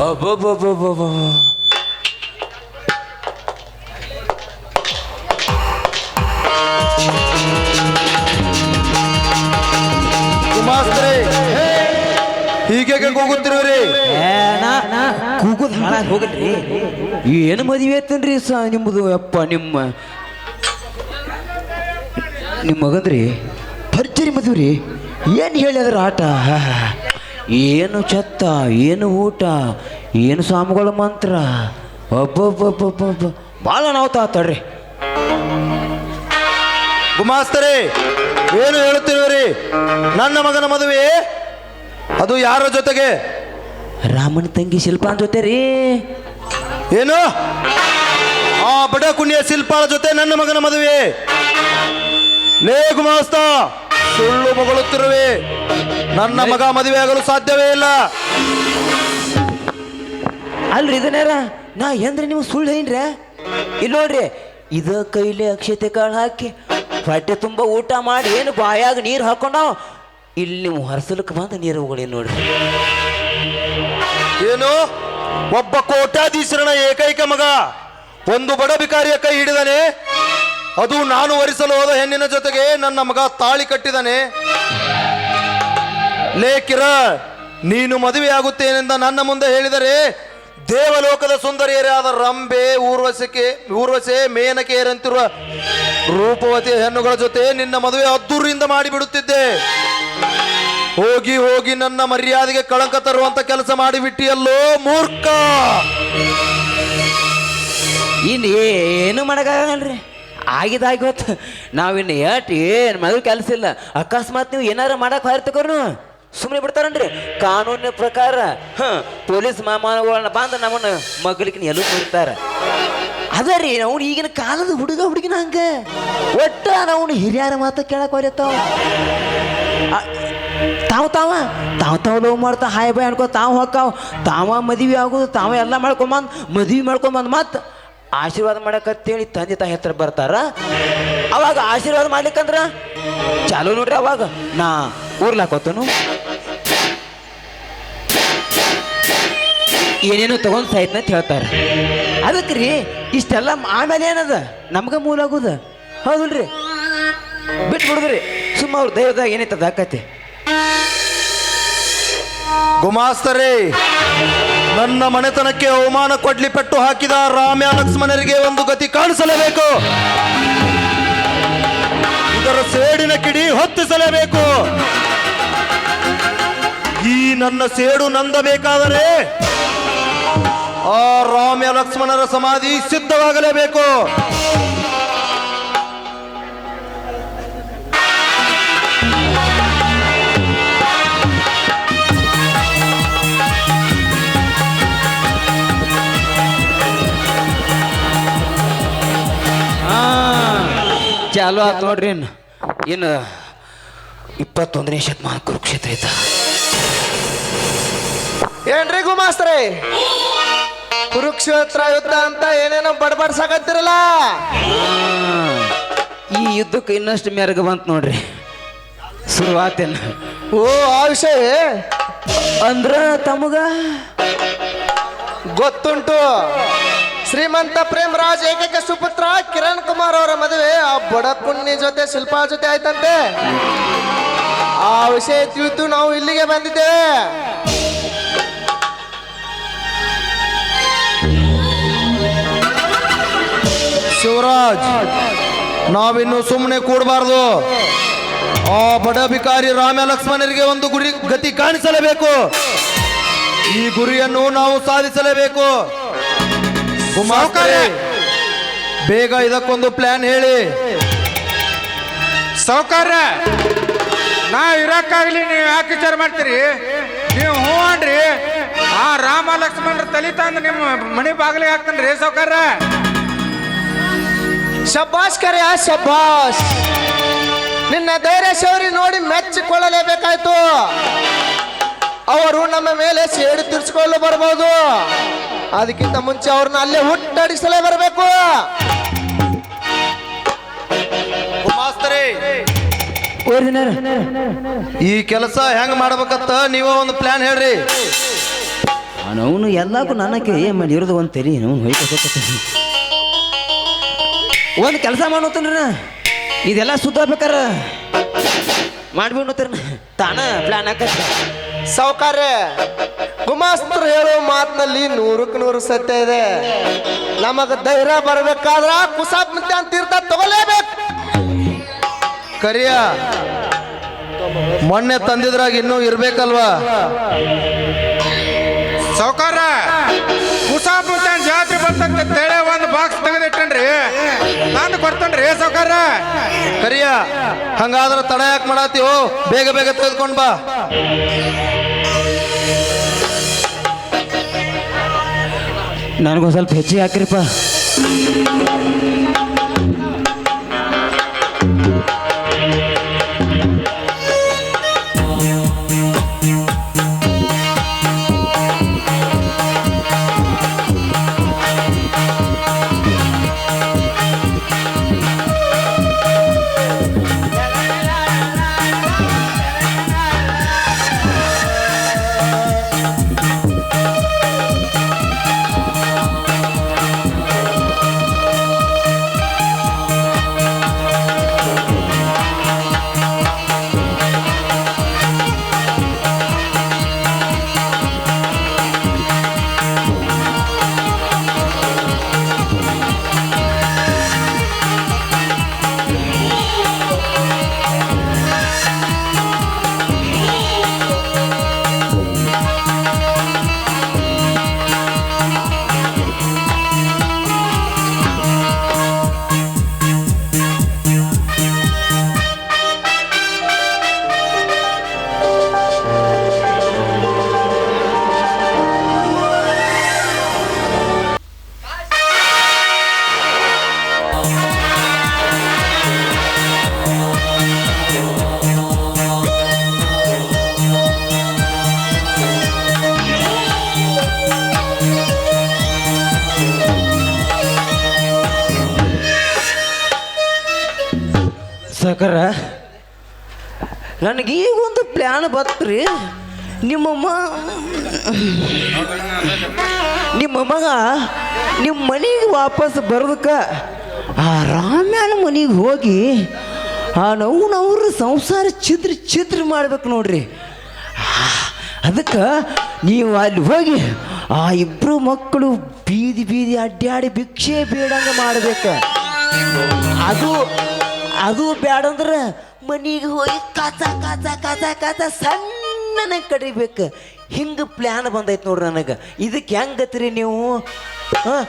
ಅಬ್ಬಬ್ಬಬ್ಬಬ್ಬಬ್ಬ. ಗುಮಾಸ್ತ್ರಿ ಹೀಗೆ ಕೂಗುತ್ತಿರುವಿರಿ ಏ, ನಾ ಕೂಗುದ್ ಹಾಳಾಗಿ ಹೋಗಲ್ರಿ ಏನು ಮದುವೆ ಐತನ್ರಿ ಸ ನಿಮ್ಮದು ಅಪ್ಪ ನಿಮ್ಮ ನಿಮ್ಮ ಮಗಂದ್ರಿ ಭರ್ಜರಿ ಮದುವೆ ರೀ ಏನು ಹೇಳಿ ಅದ್ರ ಆಟ ಏನು ಚತ್ತ ಏನು ಊಟ ಏನು ಸ್ವಾಮಿಗಳ ಮಂತ್ರ? ಒಬ್ಬೊಬ್ಬೊಬ್ಬೊಬ್ಬ ಭಾಳ ನಾವು ತಾತಡ್ರಿ ಗುಮಾಸ್ತರೇ ಏನು ಹೇಳುತ್ತಿರುವರಿ? ನನ್ನ ಮಗನ ಮದುವೆ? ಅದು ಯಾರ ಜೊತೆಗೆ? ರಾಮನ ತಂಗಿ ಶಿಲ್ಪಾನ ಜೊತೆ ರೀ. ಏನು? ಆ ಬಡ ಕುಣಿಯ ಶಿಲ್ಪಾಳ ಜೊತೆ ನನ್ನ ಮಗನ ಮದುವೆ. ನೇ ಗುಮಾಸ್ತ ಸುಳ್ಳು ಮಗಳುತ್ತಿರುವೆ ನನ್ನ ಮಗ ಮದುವೆ ಆಗಲು ಸಾಧ್ಯವೇ ಇಲ್ಲ. ಅಲ್ರಿ ಇದನ್ನೇರ ನಾ ಎಂದ್ರೆ ನೀವು ಸುಳ್ಳು ಏನ್ರ ಇಲ್ಲ ನೋಡ್ರಿ ಇದ ಕೈಲಿ ಅಕ್ಷತೆ ಕಾಳು ಹಾಕಿ ಹೊಟ್ಟೆ ತುಂಬ ಊಟ ಮಾಡಿ ಏನು ಬಾಯಾಗ ನೀರು ಹಾಕೊಂಡಾವ. ಇಲ್ಲಿ ನೀವು ಹರ್ಸಲಕ್ಕೆ ಬಂದ ನೀರು ಹೋಗಿ ನೋಡ್ರಿ. ಏನು? ಒಬ್ಬ ಕೋಟ್ಯಾಧೀಶರನ ಏಕೈಕ ಮಗ ಒಂದು ಬಡ ಬಿಕಾರಿಯ ಕೈ ಹಿಡಿದಾನೆ? ಅದು ನಾನು ವರಿಸಲು ಹೋದ ಹೆಣ್ಣಿನ ಜೊತೆಗೆ ನನ್ನ ಮಗ ತಾಳಿ ಕಟ್ಟಿದಾನೆ. ಲೇಖಿರ ನೀನು ನೀನು ಮದುವೆಯಾಗುತ್ತೇನೆಂದ ನನ್ನ ಮುಂದೆ ಹೇಳಿದರೆ ದೇವಲೋಕದ ಸುಂದರಿಯರಾದ ರಂಬೆ ಊರ್ವಶಕ್ಕೆ ಊರ್ವಶೆ, ಮೇನಕೆಯರಂತಿರುವ ರೂಪವತಿ ಹೆಣ್ಣುಗಳ ಜೊತೆ ನಿನ್ನ ಮದುವೆ ಅದ್ದೂರಿಯಿಂದ ಮಾಡಿಬಿಡುತ್ತಿದ್ದೆ. ಹೋಗಿ ಹೋಗಿ ನನ್ನ ಮರ್ಯಾದೆಗೆ ಕಳಂಕ ತರುವಂತ ಕೆಲಸ ಮಾಡಿಬಿಟ್ಟಿಯಲ್ಲೋ ಮೂರ್ಖ. ಇನ್ನೇನು ಏನು ಮಾಡೋಕ್ಕಾಗಲ್ರಿ? ಆಗಿದಾಗಿ ಗೊತ್ತು ನಾವಿನ್ನು ಏಟ್ ಏನು ಮದುವೆ ಕೆಲಸ ಇಲ್ಲ. ಅಕಸ್ಮಾತ್ ನೀವು ಏನಾರ ಮಾಡಕ್ಕೆ ಹೊರತಕೋರು ಸುಮ್ಮನೆ ಬಿಡ್ತಾರನ್ರಿ? ಕಾನೂನಿನ ಪ್ರಕಾರ, ಹಾಂ, ಪೊಲೀಸ್ ಮಾಮಾನಗಳನ್ನ ಬಂದು ನಮ್ಮನ್ನು ಮಗಳಿಗೆ ಎಲ್ಲೂ ಬಿಡ್ತಾರ ಅದ ರೀ, ಅವ್ನು ಈಗಿನ ಕಾಲದ ಹುಡುಗ ಹುಡುಗಿನ ಹಂಗ. ಒಟ್ಟ ನಾವು ಹಿರಿಯರ ಮಾತು ಕೇಳಕ್ ಹೊರತಾವ ತಾವು ತಾವ, ತಾವು ತಾವು ಲವ್ ಮಾಡ್ತಾ ಹಾಯ್ ಬಾಯ್ ಅನ್ಕೋ, ತಾವು ಹೊಕ್ಕಾವ ತಾವ ಮದುವೆ ಆಗೋದು, ತಾವ ಎಲ್ಲ ಮಾಡ್ಕೊಂಬಂದು, ಮದುವೆ ಮಾಡ್ಕೊಂಬಂದು ಮತ್ತೆ ಆಶೀರ್ವಾದ ಮಾಡಕತ್ತೇಳಿ ತಂದೆ ತಾಯಿ ಹತ್ರ ಬರ್ತಾರ. ಅವಾಗ ಆಶೀರ್ವಾದ ಮಾಡ್ಲಿಕ್ಕಂದ್ರ ಚಾಲು ನೋಡ್ರಿ ಅವಾಗ. ನಾ ಊರ್ಲಾಕೋತನು ಏನೇನು ತಗೊಂಡ್ ಸಾಯ್ತ ಅಂತ ಹೇಳ್ತಾರ. ಅದಕ್ಕೆ ರೀ ಇಷ್ಟೆಲ್ಲ ಆಮೇಲೆ ಏನದ? ನಮ್ಗೆ ಮೂಲ ಆಗುದ. ಹೌದಲ್ರಿ. ಬಿಟ್ಟು ಬಿಡುದ್ರಿ ಸುಮ್ಮ ಅವ್ರ ದೈವದಾಗ ಏನೈತದ ಆಕತಿ. ಗುಮಾಸ್ತರೇ. ನನ್ನ ಮನೆತನಕ್ಕೆ ಅವಮಾನ ಕೊಡ್ಲಿ ಪೆಟ್ಟು ಹಾಕಿದ ರಾಮ್ಯ ಲಕ್ಷ್ಮಣರಿಗೆ ಒಂದು ಗತಿ ಕಾಣಿಸಲೇಬೇಕು. ಇದರ ಸೇಡಿನ ಕಿಡಿ ಹೊತ್ತಿಸಲೇಬೇಕು. ಈ ನನ್ನ ಸೇಡು ನಂದಬೇಕಾದರೆ ಆ ರಾಮ್ಯ ಲಕ್ಷ್ಮಣರ ಸಮಾಧಿ ಸಿದ್ಧವಾಗಲೇಬೇಕು. ಚಾಲು ನೋಡ್ರಿ ಇನ್ನು. ಇನ್ನು ಇಪ್ಪತ್ತೊಂದನೇ ಶತಮಾನ ಕುರುಕ್ಷೇತ್ರ ಐತ. ಏನ್ರಿ ಗುಮಾಸ್ತ್ರಿ? ಕುರುಕ್ಷೇತ್ರ ಯುದ್ಧ ಅಂತ ಏನೇನೋ ಬಡಬಡ್ಸಾಕತ್ತಿರಲ್ಲ? ಈ ಯುದ್ಧಕ್ಕೆ ಇನ್ನಷ್ಟು ಮೆರಗು ಬಂತು ನೋಡ್ರಿ. ಶುರುವಾತೇನ ಓ ಆ ವಿಷಯ? ಅಂದ್ರ ತಮಗ ಗೊತ್ತುಂಟು. ಶ್ರೀಮಂತ ಪ್ರೇಮರಾಜ್ ಏಕೈಕ ಸುಪುತ್ರ ಕಿರಣ್ ಕುಮಾರ್ ಅವರ ಮದುವೆ. ಆ ಬಡ ಕುನ್ನಿ ಜೊತೆ ಶಿಲ್ಪಾ ಜೊತೆ ಆಯ್ತಂತೆ. ಆ ವಿಷಯ ತಿಳಿದು ನಾವು ಇಲ್ಲಿಗೆ ಬಂದಿದ್ದೇವೆ. ಶಿವರಾಜ್, ನಾವಿನ್ನು ಸುಮ್ಮನೆ ಕೂಡಬಾರ್ದು. ಆ ಬಡ ಭಿಕಾರಿ ರಾಮ ಲಕ್ಷ್ಮಣರಿಗೆ ಒಂದು ಗುರಿ ಗತಿ ಕಾಣಿಸಲೇಬೇಕು. ಈ ಗುರಿಯನ್ನು ನಾವು ಸಾಧಿಸಲೇಬೇಕು. ಕುಮಾರ್ಕರೇ, ಬೇಗ ಇದಕ್ಕೊಂದು ಪ್ಲಾನ್ ಹೇಳಿ. ಸಾವುಕಾರ ನಾ ಇರಕ್ಕಾಗ್ಲಿ ನೀವು ಯಾಕೆ ವಿಚಾರ ಮಾಡ್ತೀರಿ? ನೀವು ಹೂ ಅನ್ರಿ. ಆ ರಾಮ ಲಕ್ಷ್ಮಣರ ತಲಿತ ಅಂದ್ರೆ ನಿಮ್ಮ ಮನೆ ಬಾಗಿಲಿಗೆ ಹಾಕ್ತಾನ್ರಿ ಸಾವುಕಾರ ಶಬ್ಬಾಸ್ ಕರೆಯ ಶಬ್ಬಾಸ್ ನಿನ್ನ ಧೈರ್ಯ ಶೌರಿ ನೋಡಿ ಮೆಚ್ಚಿಕೊಳ್ಳಲೇಬೇಕಾಯ್ತು. ಅವರು ನಮ್ಮ ಮೇಲೆ ಸೇಡು ತಿರ್ಸ್ಕೊಳ್ಳು ಬರ್ಬೋದು. ಅದಕ್ಕಿಂತ ಮುಂಚೆ ಅವ್ರನ್ನ ಅಲ್ಲೇ ಹುಟ್ಟಡಿಸಲೇ ಬರಬೇಕು. ಈ ಕೆಲಸ ಹೆಂಗ್ ಮಾಡ್ಬೇಕತ್ತ ನೀವು ಒಂದು ಪ್ಲಾನ್ ಹೇಳ್ರಿ. ಅವನು ಎಲ್ಲಕ್ಕೂ ನನಕ್ಕೆ ಏನ್ ಮಾಡಿ ಇರೋದು ಒಂದು ತೆರಿ ಒಂದು ಕೆಲಸ ಮಾಡೋತನ್ರಿ ಇದೆಲ್ಲ ಸುದ್ದ ಬೇಕಾರ ಮಾಡ್ಬಿಡ್ತೀರ ತಾನ ಪ್ಲಾನ್ ಹಾಕ ಸಾವುಕಾರ್ಯ ಗುಮಾಸ್ತರು ಹೇಳೋ ಮಾತಿನಲ್ಲಿ ನೂರಕ್ಕೆ ನೂರು ಸತ್ಯ ಇದೆ. ನಮಗ ಧೈರ್ಯ ಬರ್ಬೇಕಾದ್ರ ಕುಸಾಪ್ ಅಂತ ತೀರ್ಥ ತಗೊಲೇಬೇಕು. ಕರಿಯ ಮೊನ್ನೆ ತಂದಿದ್ರಾಗ ಇನ್ನೂ ಇರ್ಬೇಕಲ್ವಾ? ಸೌಕಾರ ಕುಸಾಪುತ್ತಾನ್ ಜಾತ್ರೆ ಬರ್ತಕ್ಕೆ ತೇಳೆ ಒಂದು ಬಾಕ್ಸ್ ತೆಗೆದಿಟ್ಟನ್ರಿ. ನಾನು ಕೊಡ್ತೇನ್ರಿ ಸೌಕಾರ ಕರಿಯ ಹಂಗಾದ್ರೆ ತಡ ಯಾಕೆ ಮಾಡತ್ತೀವೋ ಬೇಗ ಬೇಗ ತೆಗೆದುಕೊಂಡು ಬಾ. ನನಗೊಂದು ಸ್ವಲ್ಪ ಹೆಚ್ಚಿಗೆ ಹಾಕ್ರಿಪ್ಪ. ನನಗೆ ಈಗ ಒಂದು ಪ್ಲ್ಯಾನ್ ಬತ್ರಿ ನಿಮ್ಮಮ್ಮ ನಿಮ್ಮ ಮಗ ನಿಮ್ಮ ಮನೆಗೆ ವಾಪಸ್ ಬರೋದಕ್ಕೆ ಆ ರಾಮ್ಯಾನ ಮನೆಗೆ ಹೋಗಿ ಆ ನವ್ನವ್ರ ಸಂಸಾರ ಚಿತ್ರ ಚಿತ್ರ ಮಾಡ್ಬೇಕು ನೋಡ್ರಿ. ಅದಕ್ಕೆ ನೀವು ಅಲ್ಲಿ ಹೋಗಿ ಆ ಇಬ್ಬರು ಮಕ್ಕಳು ಬೀದಿ ಬೀದಿ ಅಡ್ಡಾಡಿ ಭಿಕ್ಷೆ ಬೇಡಂಗ ಮಾಡಬೇಕು. ಅದು ಅದು ಬೇಡಂದ್ರೆ ಮನೆಗೆ ಹೋಗಿ ಕಾಚ ಕಾಚ ಕಾಚ ಕಾಚ ಸಣ್ಣನ ಕಡಿಬೇಕು. ಹಿಂಗೆ ಪ್ಲ್ಯಾನ್ ಬಂದೈತೆ ನೋಡ್ರಿ ನನಗೆ. ಇದಕ್ಕೆ ಹೆಂಗೆ ಗತ್ರಿ ನೀವು? ಹಾಂ?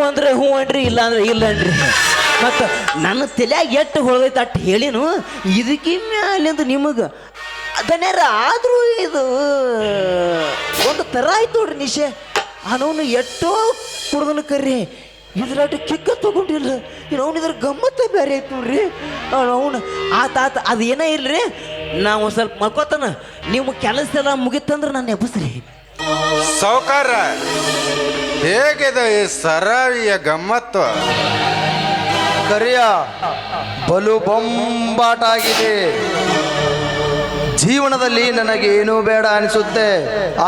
ಅಂದ್ರೆ ಹ್ಞೂ ಅನ್ರಿ, ಇಲ್ಲ ಅಂದ್ರೆ ಇಲ್ಲ ಅನ್ರಿ. ಮತ್ತು ನನ್ನ ತಲೆಯಾಗ ಎಷ್ಟು ಹೊಳ್ದೈತ ಅಟ್ಟು ಹೇಳಿನು ಇದಕ್ಕೆ ಮ್ಯಾಲಿಂದ ನಿಮಗೆ ಅದನ್ಯಾರ ಆದರೂ ಇದು ಒಂದು ಥರ ಆಯ್ತು ನೋಡ್ರಿ ನಿಶೆ. ಅವನು ಎಷ್ಟೋ ಕುಡ್ದನ ಕರ್ರಿ. ಇದ್ರಾಟ ಕಿಕ್ಕ ತಗೊಂಡಿಲ್ಲ ಇನ್ನು ಅವ್ನು ಇದ್ರ ಗಮ್ಮತ್ತ ಬೇರೆ ಐತೆ ನೋಡ್ರಿ. ಅವನು ಆತ ಆತ ಅದು ಏನೇ ಇಲ್ರಿ? ನಾವು ಸ್ವಲ್ಪ ಮಲ್ಕೋತಾನ. ನಿಮ್ಮ ಕೆಲಸ ಎಲ್ಲ ಮುಗಿತಂದ್ರೆ ನಾನು ಎಬ್ಬಸ್ರಿ. ಸಾವುಕಾರ, ಹೇಗಿದೆ ಈ ಸರಾವಿಯ ಗಮ್ಮತ್ತು? ಕರಿಯ, ಬಲು ಬೊಂಬಾಟಾಗಿದೆ. ಜೀವನದಲ್ಲಿ ನನಗೆ ಏನೂ ಬೇಡ ಅನಿಸುತ್ತೆ.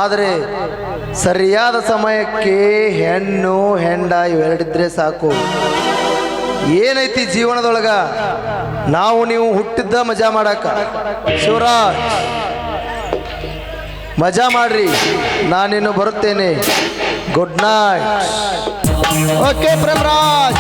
ಆದರೆ ಸರಿಯಾದ ಸಮಯಕ್ಕೆ ಹೆಣ್ಣು, ಹೆಂಡ ಇವೆರಡಿದ್ರೆ ಸಾಕು. ಏನೈತಿ ಜೀವನದೊಳಗ? ನಾವು ನೀವು ಹುಟ್ಟಿದ್ದ ಮಜಾ ಮಾಡಕ್ಕ ಶಿವರಾಜ್, ಮಜಾ ಮಾಡ್ರಿ. ನಾನಿನ್ನು ಬರುತ್ತೇನೆ. ಗುಡ್ ನೈಟ್ ಓಕೆ ಪ್ರೇಮರಾಜ್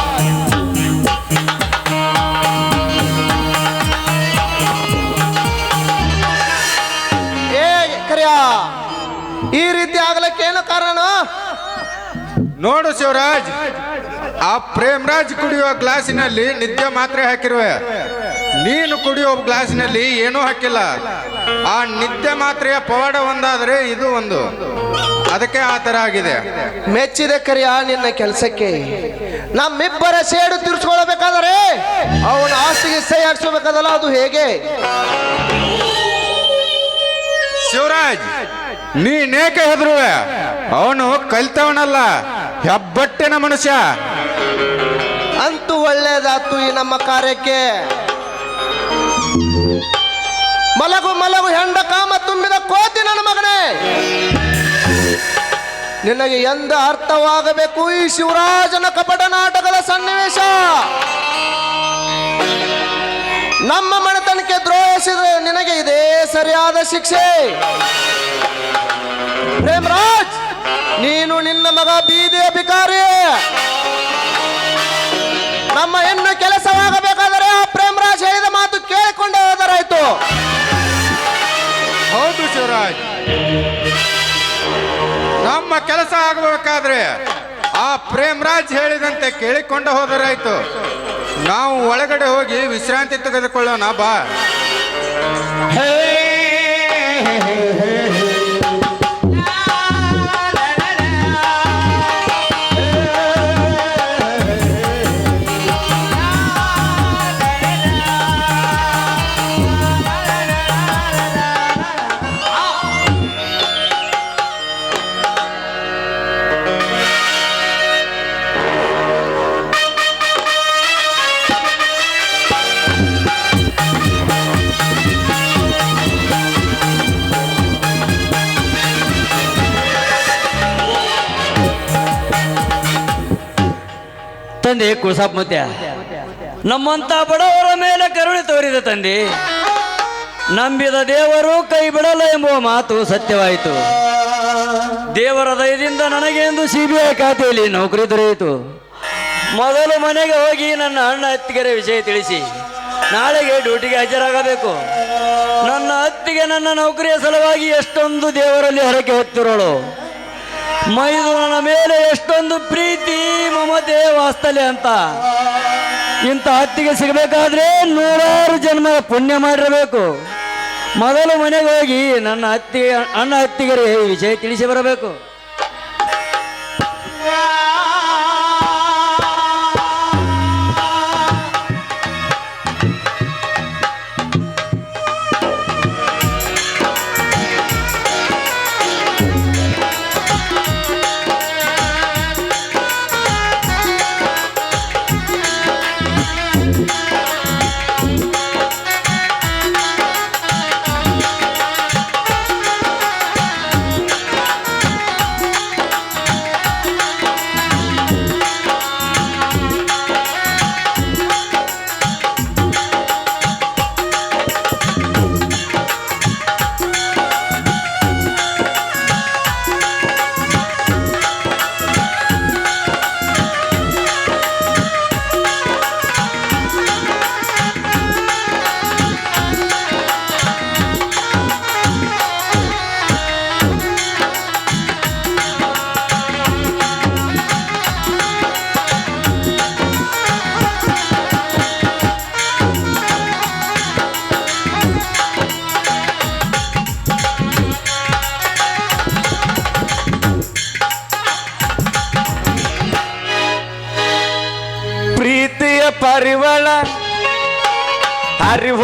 ಈ ರೀತಿ ಆಗ್ಲಕ್ಕೆ ಏನು ಕಾರಣ? ನೋಡು ಶಿವರಾಜ್ ಆ ಪ್ರೇಮರಾಜ್ ಕುಡಿಯುವ ಗ್ಲಾಸಿನಲ್ಲಿ ನಿತ್ಯ ಮಾತ್ರೆ ಹಾಕಿರುವೆ. ನೀನು ಕುಡಿಯುವ ಗ್ಲಾಸಿನಲ್ಲಿ ಏನೂ ಹಾಕಿಲ್ಲ. ಆ ನಿತ್ಯ ಮಾತ್ರೆಯ ಪವಾಡ ಒಂದಾದರೆ ಇದು ಒಂದು. ಅದಕ್ಕೆ ಆ ಥರ ಆಗಿದೆ. ಮೆಚ್ಚಿದೆ ಕರಿಯ ನಿನ್ನ ಕೆಲಸಕ್ಕೆ. ನಮ್ಮಿಬ್ಬರ ಸೇಡು ತೀರ್ಸ್ಕೊಳ್ಬೇಕಾದರೆ ಅವನ ಆಸ್ತಿಗೆ ಸಹಿ ಹಾಕ್ಸ್ಕೋಬೇಕಾದಲ್ಲ ಅದು ಹೇಗೆ? ಶಿವರಾಜ್ ನೀನೇಕೆ ಹೆದರುವೆ? ಅವನು ಕಲ್ತವನಲ್ಲ, ಹೆಬ್ಬಟ್ಟಿನ ಮನುಷ್ಯ. ಅಂತೂ ಒಳ್ಳೇದಾತು ಈ ನಮ್ಮ ಕಾರ್ಯಕ್ಕೆ. ಮಲಗು ಮಲಗು, ಹೆಂಡ ಕಾಮ ತುಂಬಿದ ಕೋತಿ ನನ್ನ ಮಗನೇ. ನಿನಗೆ ಎಂದ ಅರ್ಥವಾಗಬೇಕು ಈ ಶಿವರಾಜನ ಕಪಟ ನಾಟಕದ ಸನ್ನಿವೇಶ? ನಮ್ಮ ಮನೆತನಕ್ಕೆ ದ್ರೋಹಿಸಿದ್ರೆ ನಿನಗೆ ಇದೇ ಸರಿಯಾದ ಶಿಕ್ಷೆ. ಪ್ರೇಮರಾಜ್, ನೀನು ನಿನ್ನ ಮಗ ಬೀದಿಯ ಅಭಿಕಾರಿ. ನಮ್ಮ ಹೆಣ್ಣು ಕೆಲಸವಾಗಬೇಕಾದರೆ ಆ ಪ್ರೇಮರಾಜ್ ಹೇಳಿದ ಮಾತು ಕೇಳಿಕೊಂಡೇ ಹೋದರಾಯ್ತು. ಹೌದು ಶಿವರಾಜ್. ನಮ್ಮ ಕೆಲಸ ಆಗಬೇಕಾದ್ರೆ ಆ ಪ್ರೇಮರಾಜ್ ಹೇಳಿದಂತೆ ಕೇಳಿಕೊಂಡು ಹೋದರಾಯ್ತು. ನಾವು ಒಳಗಡೆ ಹೋಗಿ ವಿಶ್ರಾಂತಿ ತೆಗೆದುಕೊಳ್ಳೋಣ ಬಾ. ತಂದೆ ಕುಸಾಪ್ ಮತ್ತೆ? ನಮ್ಮಂತ ಬಡವರ ಮೇಲೆ ಕರುಣೆ ತೋರಿದ ತಂದೆ, ನಂಬಿದ ದೇವರು ಕೈ ಬಿಡಲ್ಲ ಎಂಬುವ ಮಾತು ಸತ್ಯವಾಯಿತು. ದೇವರ ದಯದಿಂದ ನನಗೆ ಎಂದು ಸಿ ಬಿ ಐ ಖಾತೆಯಲ್ಲಿ ನೌಕರಿ ದೊರೆಯಿತು. ಮೊದಲು ಮನೆಗೆ ಹೋಗಿ ನನ್ನ ಅಣ್ಣ ಅತ್ತಿಗೆರ ವಿಷಯ ತಿಳಿಸಿ, ನಾಳೆಗೆ ಡ್ಯೂಟಿಗೆ ಹಾಜರಾಗಬೇಕು. ನನ್ನ ಅತ್ತಿಗೆ ನನ್ನ ನೌಕರಿಯ ಸಲುವಾಗಿ ಎಷ್ಟೊಂದು ದೇವರಲ್ಲಿ ಹರಕೆ ಹೊತ್ತಿರೋಳು. ಮೈದುನನ ಮೇಲೆ ಎಷ್ಟೊಂದು ಪ್ರೀತಿ ಮಮತೆ ವಾಸ್ತಲ್ಯ ಅಂತ. ಇಂಥ ಹತ್ತಿಗೆ ಸಿಗಬೇಕಾದ್ರೆ ನೂರಾರು ಜನ್ಮ ಪುಣ್ಯ ಮಾಡಿರಬೇಕು. ಮೊದಲು ಮನೆಗೆ ಹೋಗಿ ನನ್ನ ಅತ್ತಿ ಅಣ್ಣ ಅತ್ತಿಗರೇ ಈ ವಿಷಯ ತಿಳಿಸಿ ಬರಬೇಕು.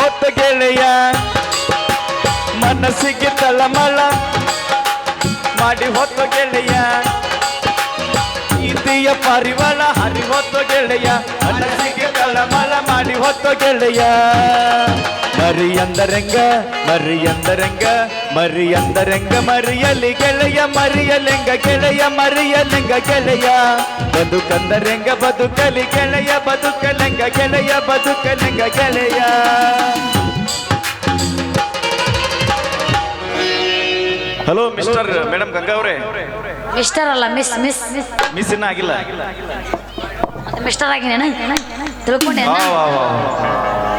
ಹರಿಹೊತ್ತ ಗೆಳೆಯ, ಮನಸ್ಸಿಗೆ ತಳಮಳ ಮಾಡಿ ಹೊತ್ತ ಗೆಳೆಯ. ಪ್ರೀತಿಯ ಪರಿವಳ ಹರಿಹೊತ್ತ ಗೆಳೆಯ, ಮನಸ್ಸಿಗೆ ತಳಮಳ ಮಾಡಿ ಹೊತ್ತ ಗೆಳೆಯ. ಮರಿ ಅಂದರಂಗ ಮರಿ ಅಂದರಂಗ ಮರಿ ಅಂದರಂಗ ಮರಿಯಲಿ ಗೆಳೆಯ ಮರಿಯಲೆಂಗ ಗೆಳೆಯ ಮರಿಯಲೆಂಗ ಗೆಳೆಯ. ಬದುಕಂದರಂಗ ಬದುಕಲಿ ಗೆಳೆಯ ಬದುಕಲೆಂಗ ಗೆಳೆಯ ಬದುಕಲೆಂಗ ಗೆಳೆಯ. ಹಲೋ ಮಿಸ್ಟರ್ ಮೇಡಮ್ ಗಂಗಾ ಅವರೇ. ಮಿಸ್ಟರ್ ಅಲ್ಲ ಮಿಸ್ ಮಿಸ್. ಮಿಸ್ ಇನ್ನ ಆಗಿಲ್ಲ. ಮಿಸ್ಟರ್ ಆಗಿ ನಾನು ತಿಳ್ಕೊಂಡೆ.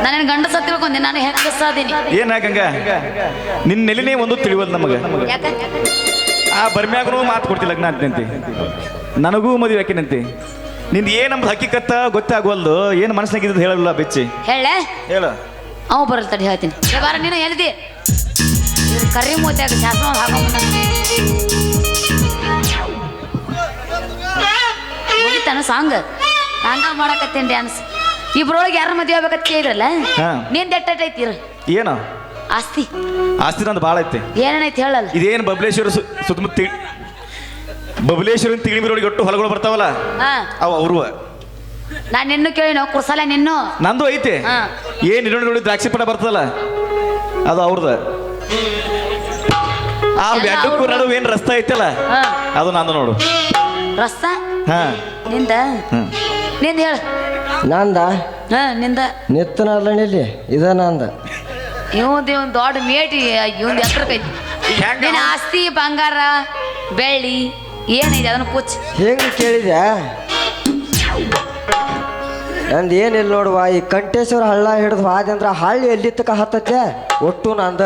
ನಾನು ಗಂಡಸ ತಿಳ್ಕೊಂಡೆ ನಾನು ಹೆಂಗಸಾದೀನಿ ಏನ ಗಂಗಾ ನಿನ್ನ ನೆಲಿನೇ ಒಂದು ತಿಳಿವಲ್ ನಮಗ. ಯಾಕ? ಆ ಬರ್ಮ್ಯಾಗನು ಮಾತು ಕೊಡ್ತಿ ಲಗ್ನ ಅಂತಂತೆ ನನಗೂ ಮದುವೆ ಹಾಕಿನಂತೆ ನಿಂದು ಏನ್ ನಮ್ದು ಹಕ್ಕಿಕತ್ತ ಗೊತ್ತಾಗವಲ್ದು ಏನು ಮನಸ್ಸಿನಾಗಿದ್ದು ಹೇಳಲ್ಲ ಬೆಚ್ಚಿ. ಹೇಳೆ? ಹೇಳ. ಅವ ಬರಲ್ ತಡಿ ಹೇಳ್ತೀನಿ. ಬಾರ ನೀನು ಹೇಳ್ದಿ ಕರಿ ಮೂತ್ಯಾಗ ಶಾಸ್ತ್ರ ಹಾಕೊಂಡ್ ಮುಗಿತಾನ ಸಾಂಗ್? ಹಂಗ ಮಾಡಕತ್ತೇನ್ ಡ್ಯಾನ್ಸ್ ಇಬ್ರೊಳಗೆ ಯಾರ ಮದುವೆ ಆಗ್ಬೇಕಂತ ಕೇಳಿರಲ್ಲ ಹಾ. ನಿಂದ ಇರು. ಏನು? ಆಸ್ತಿ. ಆಸ್ತಿ ನಂದು ಭಾಳ ಐತೆ. ಏನೇನೈತಿ ಹೇಳಲ್ಲ. ಇದೇನು ಬಬಲೇಶ್ವರ ಸು- ಸುತ್ತಮುತ್ತ ತಿ- ಬಬಲೇಶ್ವರನ್ ತಿಳಿಮಿರೊಳಗೆ ಒಟ್ಟು ಹೊಲಗಳು ಬರ್ತಾವಲ್ಲ? ಹಾ. ಅವ ಅವರು. ನಾನು ನಿನ್ನು ಕೇಳಿನೋ ಕುರ್ಸಲ ನಿನ್ನು? ನಂದು ಐತೆ. ಹಾ. ಏನ್ ನೋಡಿ ನೋಡಿ ದ್ರಾಕ್ಷಿ ಪಡ ಬರ್ತದಲ್ಲ? ಅದು ಅವ್ರದ. ಆ ಎಲ್ಲ ಬೆಟ್ಟಕ್ಕೂ ನಡುವೆ ಏನ್ ರಸ್ತೆ ಐತಲ್ಲ? ಹಾ. ಅದು ನಂದು ನೋಡು. ರಸ್ತಾ? ಹಾ. ನಿಂದ? ಹ್ಮ್. ನಿಂದ ಹೇಳ. ನಂದ? ಹಾ ನಿಂದ. ನಿತ್ತನಲ್ಲ ಅಲ್ಲಿ ಇದ ನಂದ. ಇವಂದ ಇವಂದ್ ದೊಡ್ಡ ಮೇಟಿ ಇವಂದ್ ಎತ್ತರ ಕೈ. ನಿನ್ನ ಆಸ್ತಿ ಬಂಗಾರ ಬೆಳ್ಳಿ ಏನಿದೆ ಅದನ್ನ ಪುಚ್ ಹೆಂಗ್ ಕೇಳಿದೆ ನಂದು ಏನಿಲ್ಲ ನೋಡುವ ಈ ಕಂಠೇಶ್ವರ ಹಳ್ಳ ಹಿಡಿದು ಹಾದಿ ಅಂದ್ರೆ ಹಳ್ಳಿ ಎಲ್ಲಿ ತಕ ಹತ್ತತ್ತೆ? ಒಟ್ಟು ನಂದ.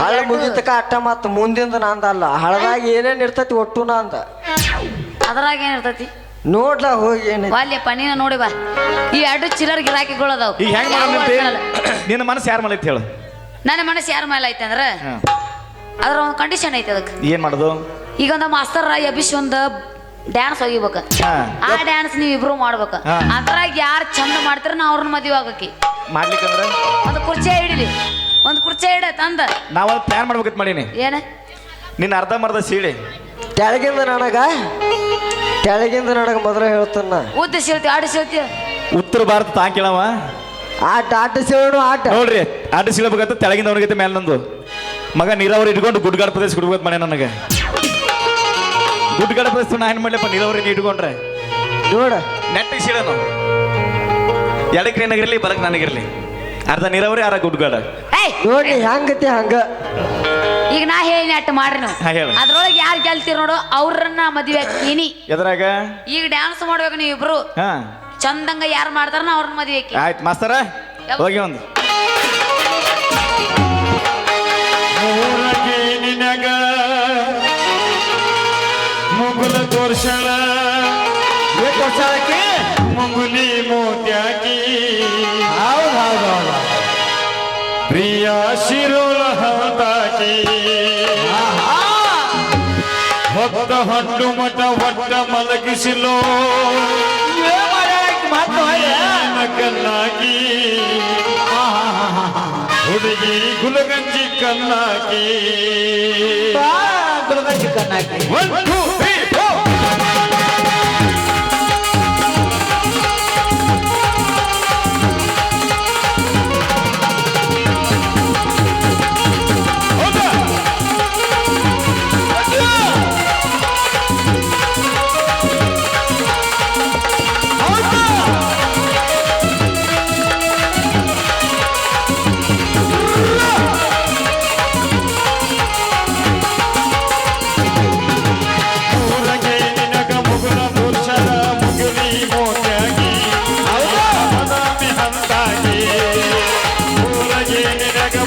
ಹಳ್ಳ ಮುಗಿತಕ ಅಟ್ಟ ಮತ್ತು ಮುಂದಿಂದ ನಂದಲ್ಲ ಹಳದಾಗ ಏನೇನು ಇರ್ತತಿ ಒಟ್ಟು ನಂದ. ಅದ್ರಾಗ ಏನಿರ್ತೈತಿ ನೋಡ್ಲಾ ಹೋಗಿ ಏನು ವಾಲ್ಯಪ್ಪ ನೀನ ನೋಡಿ ಬಾ. ಈ ಎರಡು ಚಿಲ್ಲರ್ ಗಿರಾಕಿಗಳು ಅದಾವ ಈಗ ಹೆಂಗ್ ನಿನ್ನ ಮನಸ್ಸು ಯಾರ ಮೇಲೆ ಐತಿ ಹೇಳು. ನನ್ನ ಮನಸ್ಸು ಯಾರ ಮೇಲೆ ಐತೆ ಅಂದ್ರೆ? ಅದ್ರ ಒಂದು ಕಂಡೀಷನ್ ಐತೆ ಅದಕ್ಕೆ. ಏನ್ ಮಾಡೋದು? ಈಗ ಒಂದು ಮಾಸ್ತರ್ ಅಭಿಷ್ ಒಂದು ಡ್ಯಾನ್ಸ್ ಹೋಗಿಬೇಕ. ಆ ಡ್ಯಾನ್ಸ್ ನೀವು ಇಬ್ರು ಮಾಡ್ಬೇಕ. ಅದ್ರಾಗ ಯಾರು ಚಂದ ಮಾಡ್ತಾರ ನಾ ಅವ್ರನ್ನ ಮದುವೆ ಆಗಕ್ಕೆ. ಮಾಡ್ಲಿಕ್ಕಂದ್ರೆ? ಒಂದು ಕುರ್ಚಿ ಹಿಡಿಲಿ. ಒಂದು ಕುರ್ಚಿ ಹಿಡ ತಂದ. ನಾವು ಪ್ಲಾನ್ ಮಾಡ್ಬೇಕಂತ ಮಾಡೀನಿ. ಏನ? ನಿನ್ನ ಅರ್ಧ ಮರ್ಧ ಸೀಳಿ. ಕೆಳಗಿಂದ ನನಗ? ತೆಳಗಿಂದ ನಡಕ ಮೊದಲ ಹೇಳ್ತಾನ ಉದ್ದ ಸೇಳ್ತಿ ಆಡಿ ಸಿಳ್ತಿ ಉತ್ತರ ಭಾರತ ತಾ ಕೇಳವ? ಆಟ ಆಟ ಸೇಳೋಣ ಆಟ. ನೋಡ್ರಿ ಆಟ ಸೇಳಬೇಕಂತ ತೆಳಗಿಂದ ಅವನಿಗೈತೆ ಮೇಲೆ ನಂದು. ಮಗ ನೀರಾವರಿ ಇಟ್ಕೊಂಡು ಗುಡ್ಗಾಡ ಪ್ರದೇಶ ಕುಡ್ಬೇಕು ಮನೆ ನನಗೆ. ಗುಡ್ಗಾಡ ಪ್ರದೇಶ ನಾ ಏನು ಮಾಡ್ಲಪ್ಪ? ನೀರಾವರಿ ಇಟ್ಕೊಂಡ್ರೆ. ನೋಡ. ನೆಟ್ಟಿಗೆ ಸೀಳೋನು ಎಡಕ್ಕೆ ನಿನಗಿರ್ಲಿ ಬಲಕ್ ನನಗಿರ್ಲಿ. ಅರ್ಧ ನೀರಾವರಿ ಅರ್ಧ ಗುಡ್ಗಾಡ. ಏಯ್! ನೋಡ್ರಿ ಹೆಂಗತಿ ಹಂಗ. ಈಗ ನಾ ಹೇಳಿ ನೆಟ್ ಮಾಡ್ರಿ ನೀವು. ಹಾ, ಹೇಳು. ಅದ್ರೊಳಗೆ ಯಾರು ಗೆಲ್ತೀರ ನೋಡು ಅವ್ರನ್ನ ಮದ್ವೆ ಆಗ್ತೀನಿ ಎದ್ರಾಗ? ಈಗ ಡ್ಯಾನ್ಸ್ ಮಾಡ್ಬೇಕು ನೀವು ಇಬ್ರು ಹಾ. ಚಂದಂಗ ಯಾರು ಮಾಡ್ತಾರ ನಾ ಅವ್ರನ್ನ ಮದ್ವೆ ಆಕಿ. ಆಯ್ತು ಮಾಸ್ತರ ಯಾವ- ಹೋಗಿ ಒಂದು. ನಿನಗ ಮುಗುಲ ತೋರ್ಸಳ ಮುಂಗುಲಿ ಮೋತ್ಯಾಕಿ ಪ್ರಿಯ ಶಿರೋಳ ಹತಾಕಿ ಹೊತ್ತ ಹಣ್ಣು ಮಠ ಒಟ್ಟ ಮಲಗಿಸಿಲೋ ನಿನ್ನ ಕಣ್ಣಾಗಿ ಹುಡುಗಿ ಗುಲಗಂಜಿ ಕಣ್ಣಾಗಿ One, two,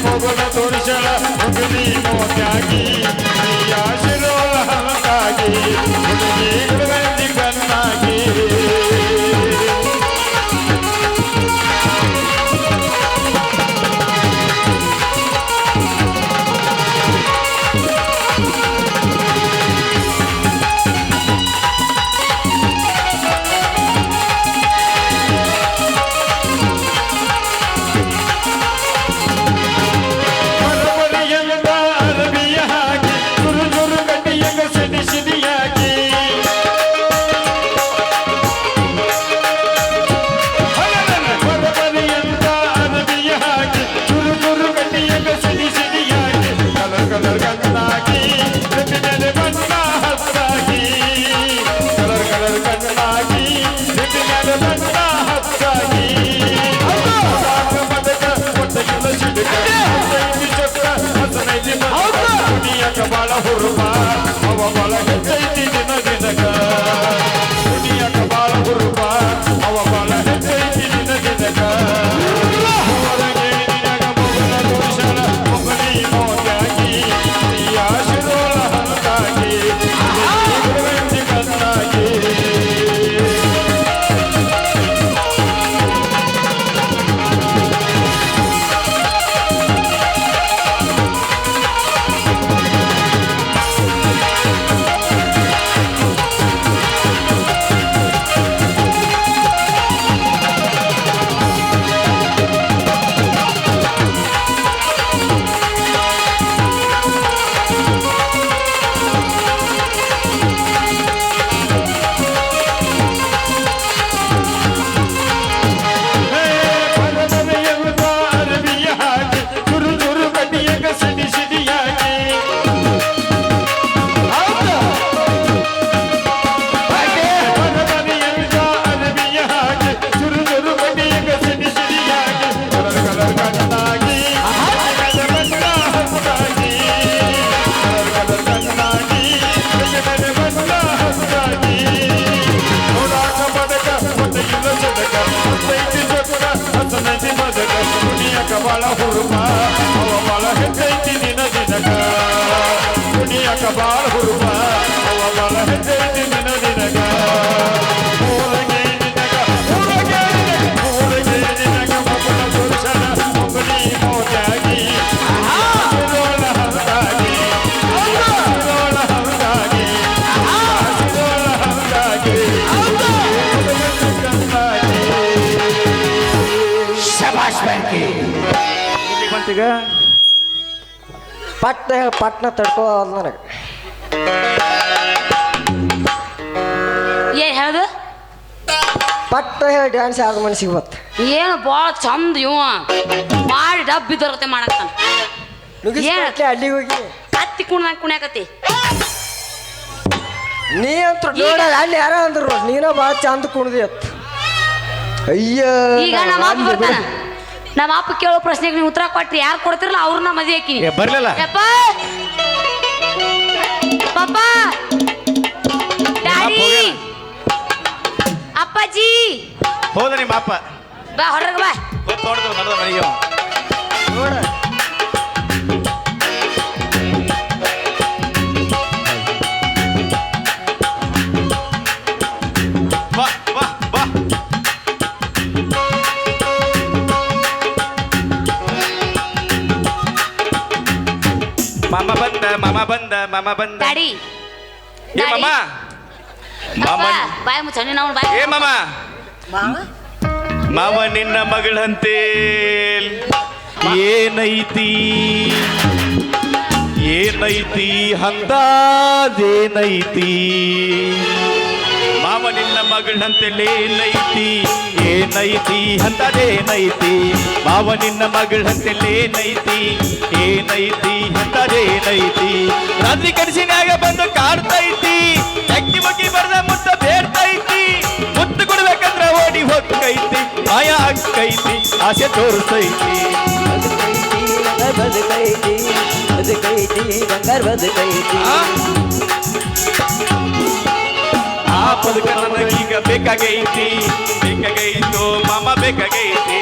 ಮುಗುಲ ಪುರುಷರ ಹುಡುಗಿ ಮೋತ್ಯಾಗಿ ಆಶೀರ್ವಾದ ಹಣಕ್ಕಾಗಿ ಹುಡುಗಿ ಗುರುಗಂಜಿ Oh. ಬಾಳ ಹುರುಪ ಅವ ಬಾಳ ಹೆಜ್ಜೈತಿ ದಿನ ದಿನಕ ಕುಣಿಯಕ ಬಾಳ ಹುರುಪ ಅವ ಬಾಳ ಹೆಜ್ಜೈತಿ ದಿನ ದಿನಕ ಇಲ್ಲಿ ಪಟ್ಟ ಪಟ್ನ ಹೇಳಿ ಪಟ್ನ ತಡ್ಕೋ ನನಗೆ. ಏ ಹೇಳ್ದು? ಪಟ್ಟ ಹೇಳಿ ಡ್ಯಾನ್ಸ್ ಯಾವ್ದು ಮನಸ್ಸಿಗೆ ಬತ್ತು ಏನು ಭಾಳ ಚಂದ ಇವ. ಮಾಡಿ ಡಬ್ಬಿ ದೊರಕತೆ ಮಾಡಕ್ತಾನ ನುಗ್ಗಿಸ್ಕೊಟ್ಲೆ ಅಲ್ಲಿಗೆ ಹೋಗಿ. ಕತ್ತಿ ಕುಣ್ದಂಗ ಕುಣ್ಯಾಕತಿ ನೀ ಅಂತ ನೋಡ ಅಲ್ಲಿ ಯಾರ ಅಂದ್ರು ನೀನ ಭಾಳ ಚಂದ ಕುಣ್ದಿ ಅತ್. ಅಯ್ಯ ಈಗ ನಮ್ಮ ಮಾತು ಬರ್ತಾನ ನಮ್ಮ ಅಪ್ಪ ಕೇಳೋ ಪ್ರಶ್ನೆಗೆ ನೀವು ಉತ್ತರ ಕೊಟ್ರಿ. ಯಾರು ಕೊಡ್ತಿರಲ್ಲ ಅವ್ರನ್ನ ಮದುವೆ ಹಾಕಿನಿ ಏ ಬರ್ಲಿಲ್ಲ. ಯಪ್ಪ. ಪಪ್ಪ. ಡ್ಯಾಡಿ. ಅಪ್ಪಾಜಿ. ಹೋದ ನಿಮ್ಮ ಅಪ್ಪ. ಬಾ ಹೊರಗೆ ಬಾ. ಹೊತ್ತು ನೋಡಿದ್ರು ನಡೆದ ಮನೆಗೆ ಅವ. ನೋಡ. ಮಾಮ ಬಂದ ಮಾಮ ಬಂದ ಮಾಮ ಬಂದ. ಡ್ಯಾಡಿ ಏ ಮಾಮ. ಮಾಮ ಬಾಯ್ ಮುಚ್ಚ ನಾವು ಬಾಯ್ ಏ ಮಾಮ. ಮಾವ? ನಿನ್ನ ಮಗಳಂತೆ. ಏನೈತಿ? ಏನೈತಿ? ಹಂದಾದೇನೈತಿ ಮಾವ ನಿನ್ನ ಮಗಳಂತೆಲೇನೈತಿ ಏನೈತಿ ಅಂತದೇನೈತಿ ಬಾವ ನಿನ್ನ ಮಗಳಂತೆಲೇನೈತಿ ಏನೈತಿ ಅಂತದೇನೈತಿ ರಾತ್ರಿ ಕನಸಿನಾಗ ಬಂದು ಕಾಡ್ತೈತಿ ಅಕ್ಕಿ ಮಕ್ಕಿ ಬರದ ಮುತ್ತ ಬೇಡ್ತೈತಿ. ಮುತ್ತು ಕೊಡ್ಬೇಕಂದ್ರ ಓಡಿ ಹೋಗ್ತೈತಿ ಮಾಯ ಆಗ್ತೈತಿ ಆಸೆ ತೋರಿಸೈತಿ. ಬದುಕೈತಿ ಬದುಕೈತಿ ಬಂಗಾರ ಬದುಕೈತಿ. ಆ? ಬದುಕ ನನಗೀಗ ಬೇಕಾಗೈತಿ ಬೇಕಾಗೈತು ಮಾಮ ಬೇಕಾಗೈತಿ